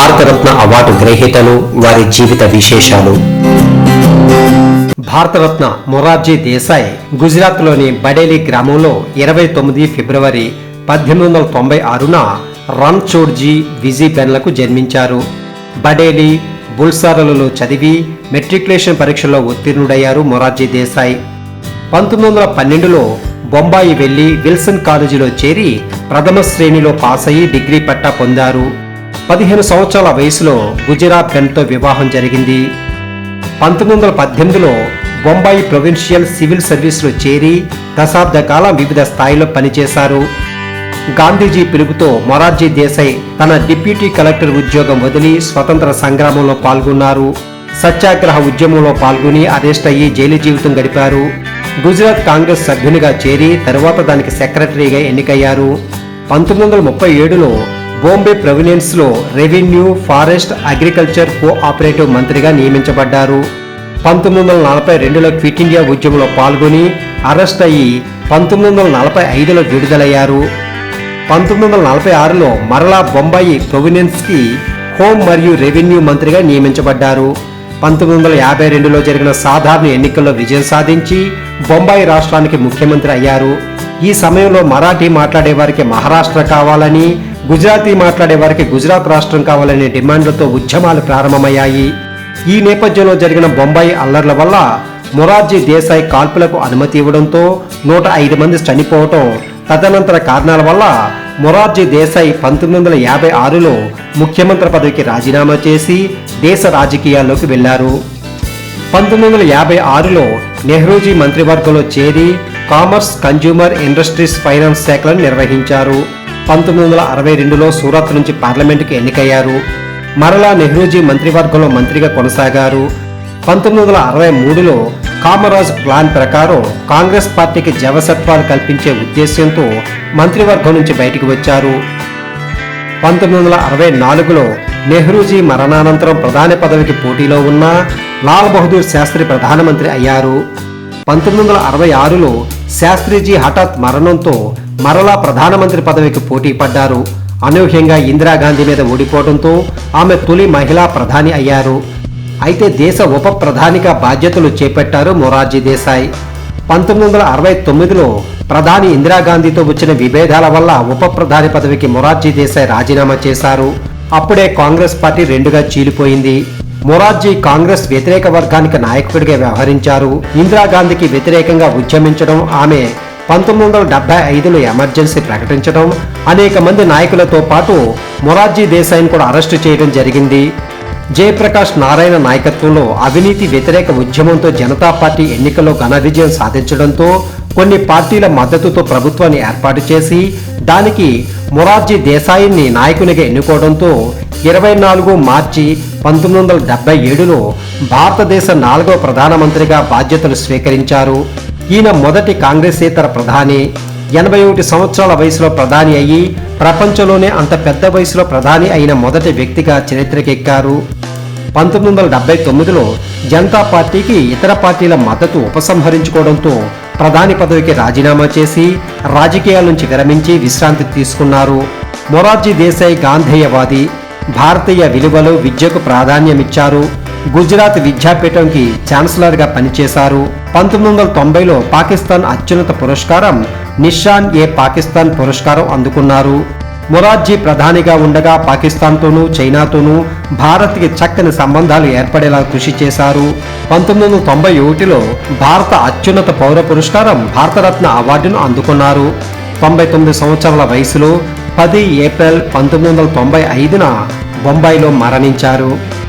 Bharat Ratna award గ్రహీతలు వారి జీవిత విశేషాలు. భారతరత్న మొరార్జీ దేశాయ్ గుజరాత్లోని బడేలి గ్రామంలో ఇరవై తొమ్మిది ఫిబ్రవరి పద్దెనిమిది వందల తొంభై ఆరున రామ్చోడ్జీ విజీ బెన్లకు జన్మించారు. బడేలి బుల్సారలలో చదివి మెట్రికులేషన్ పరీక్షల్లో ఉత్తీర్ణుడయ్యారు మొరార్జీ దేశాయ్. పంతొమ్మిది వందల పన్నెండులో బొంబాయి వెళ్ళి విల్సన్ కాలేజీలో చేరి ప్రథమ శ్రేణిలో పాస్ అయి డిగ్రీ పట్టా పొందారు. పదిహేను సంవత్సరాల వయసులో గుజరాత్ బెన్తో వివాహం జరిగింది. పంతొమ్మిది వందల పద్దెనిమిదిలో బొంబాయి ప్రొవిన్షియల్ సివిల్ సర్వీస్లో చేరి దశాబ్ద కాలం వివిధ స్థాయిలో పనిచేశారు. గాంధీజీ పిలుపుతో మొరార్జీ దేశాయ్ తన డిప్యూటీ కలెక్టర్ ఉద్యోగం వదిలి స్వతంత్ర సంగ్రామంలో పాల్గొన్నారు. సత్యాగ్రహ ఉద్యమంలో పాల్గొని అరెస్ట్ అయ్యి జైలు జీవితం గడిపారు. గుజరాత్ కాంగ్రెస్ సభ్యునిగా చేరి తరువాత దానికి సెక్రటరీగా ఎన్నికయ్యారు. పంతొమ్మిది వందల ముప్పై ఏడులో బాంబే ప్రొవినెన్స్లో రెవెన్యూ ఫారెస్ట్ అగ్రికల్చర్ కోఆపరేటివ్ మంత్రిగా నియమించబడ్డారు. పంతొమ్మిది వందల నలభై రెండులో క్విట్ ఇండియా ఉద్యమంలో పాల్గొని అరెస్ట్ అయ్యి పంతొమ్మిది వందల నలభై ఐదులో విడుదలయ్యారు. పంతొమ్మిది వందల నలభై ఆరులో మరలా బొంబాయి ప్రొవినెన్స్కి హోం మరియు రెవెన్యూ మంత్రిగా నియమించబడ్డారు. పంతొమ్మిది వందల యాభై రెండులో జరిగిన సాధారణ ఎన్నికల్లో విజయం సాధించి బొంబాయి రాష్ట్రానికి ముఖ్యమంత్రి అయ్యారు. ఈ సమయంలో మరాఠీ మాట్లాడేవారికి మహారాష్ట్ర కావాలని గుజరాతీ మాట్లాడే వారికి గుజరాత్ రాష్ట్రం కావాలనే డిమాండ్లతో ఉద్యమాలు ప్రారంభమయ్యాయి. ఈ నేపథ్యంలో జరిగిన బొంబాయి అల్లర్ల వల్ల మొరార్జీ దేశాయ్ కాల్పులకు అనుమతి ఇవ్వడంతో నూట ఐదు మంది చనిపోవటం తదనంతర కారణాల వల్ల మొరార్జీ దేశాయ్ పంతొమ్మిది వందల యాభై ఆరులో ముఖ్యమంత్రి పదవికి రాజీనామా చేసి దేశ రాజకీయాల్లోకి వెళ్ళారు పంతొమ్మిది వందల యాభై ఆరులో నెహ్రూజీ మంత్రివర్గంలో చేరి కామర్స్ కన్జ్యూమర్ ఇండస్ట్రీస్ ఫైనాన్స్ శాఖలను నిర్వహించారు. పంతొమ్మిది వందల అరవై రెండులో సూరత్ నుంచి పార్లమెంటుకి ఎన్నికయ్యారు. మరలా నెహ్రూజీ మంత్రివర్గంలో మంత్రిగా కొనసాగారు. పంతొమ్మిది వందల అరవై మూడులో కామరాజ్ ప్లాన్ ప్రకారం కాంగ్రెస్ పార్టీకి జవసత్వాలు కల్పించే ఉద్దేశ్యంతో మంత్రివర్గం నుంచి బయటికి వచ్చారు. పంతొమ్మిది వందల అరవై నాలుగులో నెహ్రూజీ మరణానంతరం ప్రధాని పదవికి పోటీలో ఉన్న లాల్ బహదూర్ శాస్త్రి ప్రధానమంత్రి అయ్యారు. పంతొమ్మిది వందల అరవై ఆరులో శాస్త్రిజీ హఠాత్ మరణంతో మరలా ప్రధానమంత్రి పదవికి పోటీ పడ్డారు. అనూహ్యంగా ఇందిరాగాంధీ మీద ఓడిపోవడంతో ఆమె తొలి మహిళా ప్రధాని అయ్యారు. అయితే దేశ ఉప ప్రధానిగా బాధ్యతలు చేపట్టారు మొరార్జీ దేశాయ్. పంతొమ్మిది వందల అరవై తొమ్మిదిలో ప్రధాని ఇందిరాగాంధీతో వచ్చిన విభేదాల వల్ల ఉప ప్రధాని పదవికి మొరార్జీ దేశాయ్ రాజీనామా చేశారు. అప్పుడే కాంగ్రెస్ పార్టీ రెండుగా చీలిపోయింది. మొరార్జీ కాంగ్రెస్ వ్యతిరేక వర్గానికి నాయకుడిగా వ్యవహరించారు. ఇందిరాగాంధీకి వ్యతిరేకంగా ఉద్యమించడం ఆమె పంతొమ్మిది వందల డెబ్బై ఐదులో ఎమర్జెన్సీ ప్రకటించడం అనేక మంది నాయకులతో పాటు మొరార్జీ దేశాయ్ని కూడా అరెస్టు చేయడం జరిగింది. జయప్రకాష్ నారాయణ నాయకత్వంలో అవినీతి వ్యతిరేక ఉద్యమంతో జనతా పార్టీ ఎన్నికల్లో ఘన విజయం సాధించడంతో కొన్ని పార్టీల మద్దతుతో ప్రభుత్వాన్ని ఏర్పాటు చేసి దానికి మొరార్జీ దేశాయిని నాయకునిగా ఎన్నుకోవడంతో ఇరవై నాలుగు మార్చి పంతొమ్మిది వందల డెబ్బై ఏడులో భారతదేశ నాలుగవ ప్రధానమంత్రిగా బాధ్యతలు స్వీకరించారు. ఈయన మొదటి కాంగ్రెసేతర ప్రధాని ఎనభై ఒకటి సంవత్సరాల వయసులో ప్రధాని అయ్యి ప్రపంచంలోనే అంత పెద్ద వయసులో ప్రధాని అయిన మొదటి వ్యక్తిగా చరిత్రకెక్కారు. పంతొమ్మిది వందల డెబ్బై తొమ్మిదిలో జనతా పార్టీకి ఇతర పార్టీల మద్దతు ఉపసంహరించుకోవడంతో ప్రధాని పదవికి రాజీనామా చేసి రాజకీయాల నుంచి విరమించి విశ్రాంతి తీసుకున్నారు. మొరార్జీ దేశాయ్ గాంధేయవాది భారతీయ విలువలు విద్యకు ప్రాధాన్యమిచ్చారు. గుజరాత్ విద్యాపీఠంకి ఛాన్సలర్గా పనిచేశారు. పంతొమ్మిది వందల తొంభైలో పాకిస్తాన్ అత్యున్నత పురస్కారం నిషాన్ ఏ పాకిస్తాన్ పురస్కారం అందుకున్నారు. మొరార్జీ ప్రధానిగా ఉండగా పాకిస్తాన్తోనూ చైనాతోనూ భారత్కి చక్కని సంబంధాలు ఏర్పడేలా కృషి చేశారు. పంతొమ్మిది వందల తొంభై ఒకటిలో భారత అత్యున్నత పౌర పురస్కారం భారతరత్న అవార్డును అందుకున్నారు. తొంభై తొమ్మిది సంవత్సరాల వయసులో పది ఏప్రిల్ పంతొమ్మిది వందల తొంభై ఐదున బొంబాయిలో మరణించారు.